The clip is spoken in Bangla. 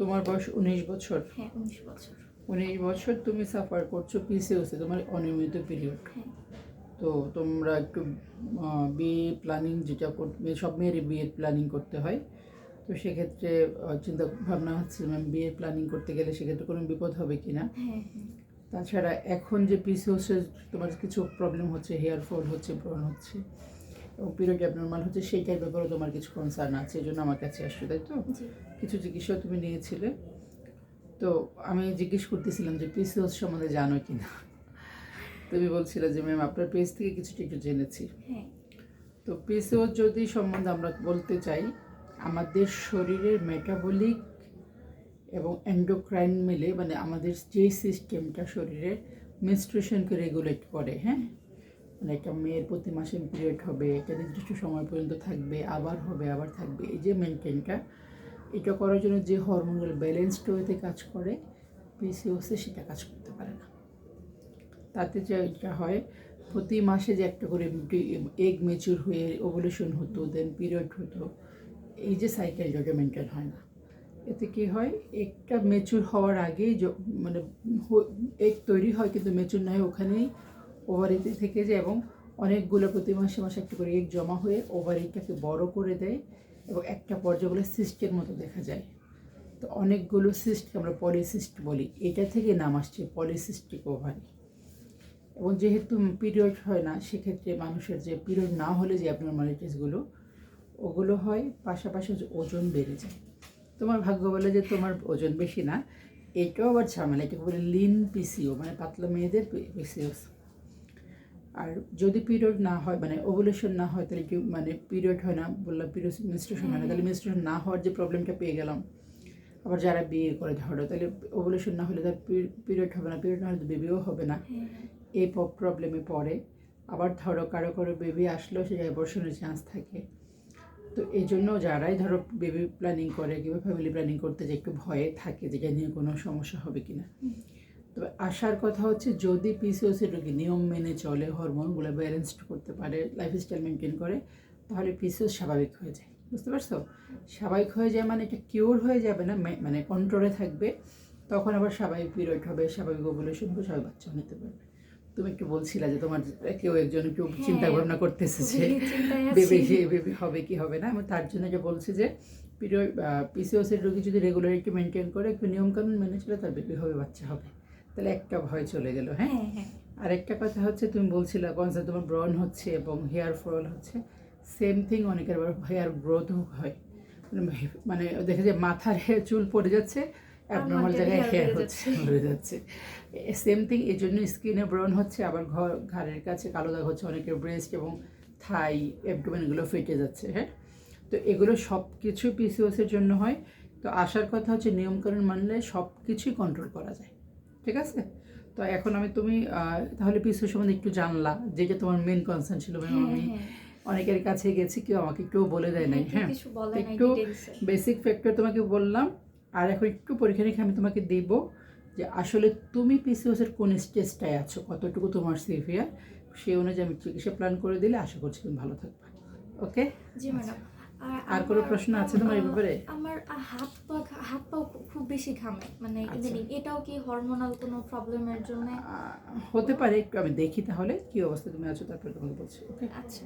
তোমার বয়স উনিশ বছর। হ্যাঁ উনিশ বছর। উনিশ বছর তুমি সাফার করছ পিসিওসে তোমার অনিয়মিত পিরিয়ড হ্যাঁ। তো তোমরা একটু বিয়ে প্ল্যানিং যেটা সব মেয়েরই বিয়ের প্ল্যানিং করতে হয়। তো সেক্ষেত্রে চিন্তা ভাবনা হচ্ছে ম্যাম বিয়ের প্ল্যানিং করতে গেলে সেক্ষেত্রে কোনো বিপদ হবে কি না? হ্যাঁ হ্যাঁ। তাছাড়া এখন যে পিসিওসে তোমার কিছু প্রবলেম হচ্ছে হেয়ার ফল হচ্ছে ব্রণ হচ্ছে এবং পিরিয়ড অ্যাবনর্মাল হচ্ছে সেইটার ব্যাপারেও তোমার কিছু কনসার্ন আছে এই জন্য আমার কাছে আসছো তাই তো? কিছু চিকিৎসা তুমি নিয়েছিলে। তো আমি জিজ্ঞেস করতেছিলাম যে পিসিওস সম্বন্ধে জানো কি না তুমি বলছিলে যে ম্যাম আপনার পেজ থেকে কিছুটা একটু জেনেছি। হ্যাঁ। তো পিসিওস যদি সম্বন্ধে আমরা বলতে চাই আমাদের শরীরের মেটাবলিক এবং এন্ডোক্রাইন মিলে মানে আমাদের যে সিস্টেমটা শরীরের মেনস্ট্রুয়েশনকে রেগুলেট করে হ্যাঁ? মানে একটা মেয়ের প্রতি মাসে পিরিয়ড হবে একটা নির্দিষ্ট সময় পর্যন্ত থাকবে, আবার হবে, আবার থাকবে। এই যে মেনটেনটা এটা করার জন্য যে হরমোনাল ব্যালেন্সড ওয়েতে কাজ করে পিসিওসে সেটা কাজ করতে পারে না। তাতে যে এটা হয়, প্রতি মাসে যে একটা করে এগ মেচুর হয়ে ওভুলেশন হতো দেন পিরিয়ড হতো, এই যে সাইকেলটা ওটা মেনটেন হয় না। এতে কী হয় একটা মেচুর হওয়ার আগেই মানে এগ তৈরি হয়, কিন্তু মেচুর নয় ওখানেই ওভারিতে থেকে যায় এবং অনেকগুলো প্রতি মাসে মাসে একটা করে এগ জমা হয়ে ওভারিটাকে বড় করে দেয় এবং একটা পর্যায়ে বলে সিস্টের মতো দেখা যায়। তো অনেকগুলো সিস্টকে আমরা পলিসিস্ট বলি। এটা থেকে নাম আসছে পলিসিস্টিক ওভারি এবং যেহেতু পিরিয়ড হয় না, সেক্ষেত্রে মানুষের যে পিরিয়ড না হলে যে অ্যাবনর্মালিটিসগুলো ওগুলো হয়, পাশাপাশি ওজন বেড়ে যায়। তোমার ভাগ্য বলে যে তোমার ওজন বেশি না, এটাও আবার ঝামেলা। এটাকে বলে লিন পিসিও মানে পাতলা মেয়েদের পিসিওস আর যদি পিরিয়ড না হয় মানে ওভুলেশন না হয় তাহলে কি মানে পিরিয়ড হয় না বললাম পিরিয়ড মেনস্ট্রুয়েশন হয় না তাহলে মেনস্ট্রুয়েশন না হওয়ার যে প্রবলেমটা পেয়ে গেলাম। আবার যারা বিয়ে করে ধরো তাহলে ওভুলেশন না হলে তার পিরিয়ড হবে না পিরিয়ড না হলে বেবিও হবে না। হ্যাঁ। এই প্রবলেমে পড়ে। আবার ধরো কারও কারও বেবি আসলেও সে অ্যাবর্শনের চান্স থাকে। তো এই জন্য যারাই ধরো বেবি প্ল্যানিং করে কিংবা ফ্যামিলি প্ল্যানিং করতে যে একটু ভয়ে থাকে যেটা নিয়ে কোনো সমস্যা হবে কিনা? তবে আসার কথা হচ্ছে যদি পিসিওসি রোগী নিয়ম মেনে চলে হরমোনগুলো ব্যালেন্সড করতে পারে লাইফস্টাইল মেনটেন করে তাহলে পিসিওস স্বাভাবিক হয়ে যায়। বুঝতে পারছ? স্বাভাবিক হয়ে যায় মানে এটা কিওর হয়ে যাবে না মানে কন্ট্রোলে থাকবে তখন আবার স্বাভাবিক পিরিয়ড হবে স্বাভাবিক ওভুলেশন হবে স্বাভাবিক বাচ্চা নিতে পারবে। তুমি একটু বলছিলা যে তোমার কেউ একজন একটু চিন্তা ভাবনা করতেছে যে বেবি বেবি হবে কি হবে না? আমি তার জন্য যে বলছি যে পিরিয়ড পিসিওসের রোগী যদি রেগুলার একটু মেনটেন করে একটু নিয়মকানুন মেনে চলে তার বেবি হবে বাচ্চা হবে। তাহলে একটা ভয় চলে গেল হ্যাঁ? হ্যাঁ হ্যাঁ। আর একটা কথা হচ্ছে তুমি বলছিলে কনসেপ্ট তোমার ব্রন হচ্ছে এবং হেয়ার ফল হচ্ছে। সেম থিং অনেকের আবার হেয়ার গ্রোথও হয়। মানে- মানে দেখে যে মাথার হেয়ার চুল পড়ে যাচ্ছে অ্যাবনর্মাল জায়গায় হেয়ার হচ্ছে বেড়ে যাচ্ছে। সেম থিং এই জন্য স্কিনে ব্রন হচ্ছে আবার ঘর ঘাড়ের কাছে কালো দাগ হচ্ছে অনেকের ব্রেস্ট এবং থাই অ্যাবডোমেন এগুলো ফেটে যাচ্ছে হ্যাঁ? তো এগুলো সব কিছু পিসিওসের জন্য হয়। তো আসার কথা হচ্ছে নিয়মকানুন মানলে সব কিছুই কন্ট্রোল করা যায়। ঠিক আছে? তো এখন আমি তুমি তাহলে পিসিও সম্বন্ধে একটু জানলা যেটা তোমার মেন কনসার্ন ছিল হ্যাঁ, আমি হ্যাঁ। অনেকের কাছে গেছি কেউ আমাকে কেউ বলে দেয় নাই হ্যাঁ? একটু বেসিক ফ্যাক্টর তোমাকে বললাম আর এখন একটু পরীক্ষা নিরীক্ষা আমি তোমাকে দেব যে আসলে তুমি পিসিওসের কোন স্টেজটায় আছো কতটুকু তোমার সিভিয়ার সেই অনুযায়ী আমি চিকিৎসা প্ল্যান করে দিলে আশা করছি তুমি ভালো থাকবে ওকে জি ম্যাডাম আর কোনো প্রশ্ন আছে তোমার এই ব্যাপারে? আমার হাত পা হাত পা খুব বেশি ঘামে। মানে আচ্ছা। ইদানিং এটাও কি হরমোনাল কোনো প্রবলেমের জন্য? হতে পারে একটু আমি দেখি তাহলে কি অবস্থা তুমি আছো তারপরে তোমাকে বলছি ওকে আচ্ছা।